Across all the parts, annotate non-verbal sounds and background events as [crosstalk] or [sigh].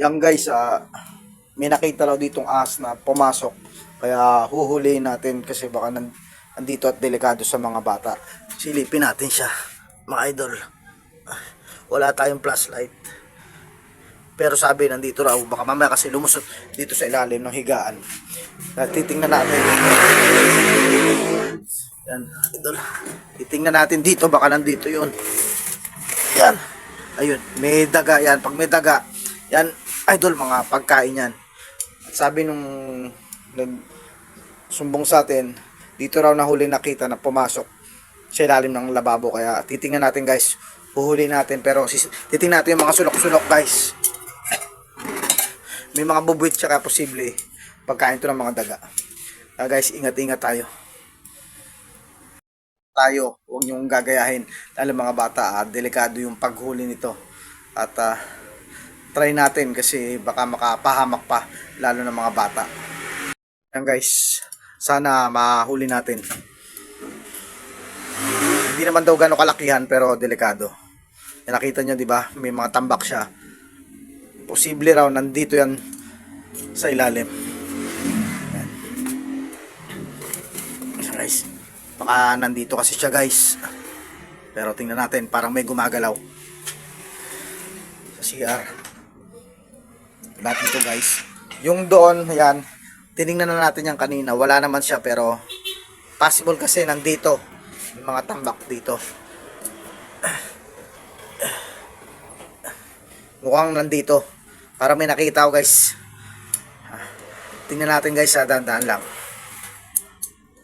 Yan guys, ah, may nakita raw ditong ahas na pumasok. Kaya huhulihin natin kasi baka nan- nandito at delikado sa mga bata. Silipin natin siya, mga idol. Ah, Wala tayong flashlight. Pero sabi nandito raw, baka mamaya kasi lumusot dito sa ilalim ng higaan. Kaya titingnan natin. Yan, idol. Titingnan natin dito, baka nandito yun. Yan. Ayun, may daga yan. Pag may daga, yan, idol, mga pagkain yan. At sabi nung nag sumbong sa atin, dito raw na huli nakita na pumasok sa ilalim ng lababo. Kaya titingnan natin guys, huhuli natin. Pero titingnan natin yung mga sulok-sulok guys. May mga bubuit tsaka posible pagkain to ng mga daga. Kaya guys, ingat-ingat tayo tayo, huwag niyong gagayahin. Lalo mga bata, ah, delikado yung paghuli nito. At ah, try natin kasi baka makapahamak pa, lalo ng mga bata. Yan guys, sana mahuli natin. Hindi naman daw gano'ng kalakihan pero delikado. Yan, nakita niyo 'di ba? May mga tambak siya. Posible raw nandito yan sa ilalim. Yan, guys. Baka nandito kasi siya guys. Pero tingnan natin, parang may gumagalaw. Sa CR. Lahat ito guys. Yung doon, yan. Tiningnan na natin yan kanina. Wala naman siya pero possible kasi nandito. May mga tambak dito. Mukhang nandito. Para may nakita ko guys. Tingnan natin guys sa dandaan lang.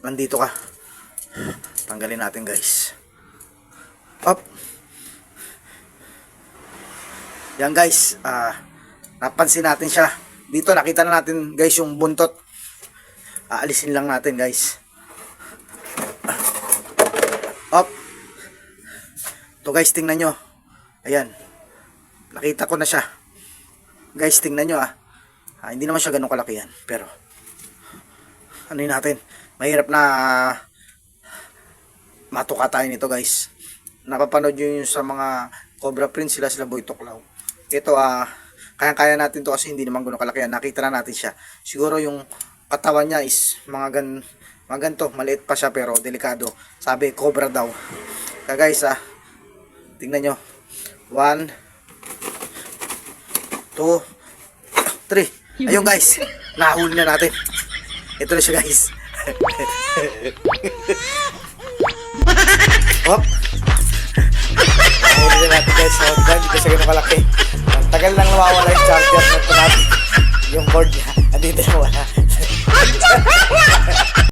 Nandito ka. Tanggalin natin guys. Up. Yan guys, ah napansin natin siya. Dito nakita na natin guys yung buntot. Aalisin lang natin guys. Up. To guys, tingnan nyo. Ayan. Nakita ko na siya. Guys, tingnan nyo ah. Ah, hindi naman siya ganun kalaki yan. Pero, ano natin? Mahirap na matuka tayo nito guys. Napapanood nyo yun sa mga Cobra Prince sila sila Boy Tuklaw. Ito ah, kaya-kaya natin to kasi hindi naman gano'ng kalaki yan. Nakita na natin siya. Siguro yung katawan niya is mga gan mga ganito, maliit pa siya pero delikado. Sabi, cobra daw. Kaya guys ah, tingnan nyo. One, two, three. Ayun guys, [laughs] nahuli na natin. Ito na siya guys. [laughs] Hop. Nahuli na natin guys. Dahil dito siya ganun kalaki. Tagal lang nawawala yung charger na trap. Yung cord niya. Andito na wala.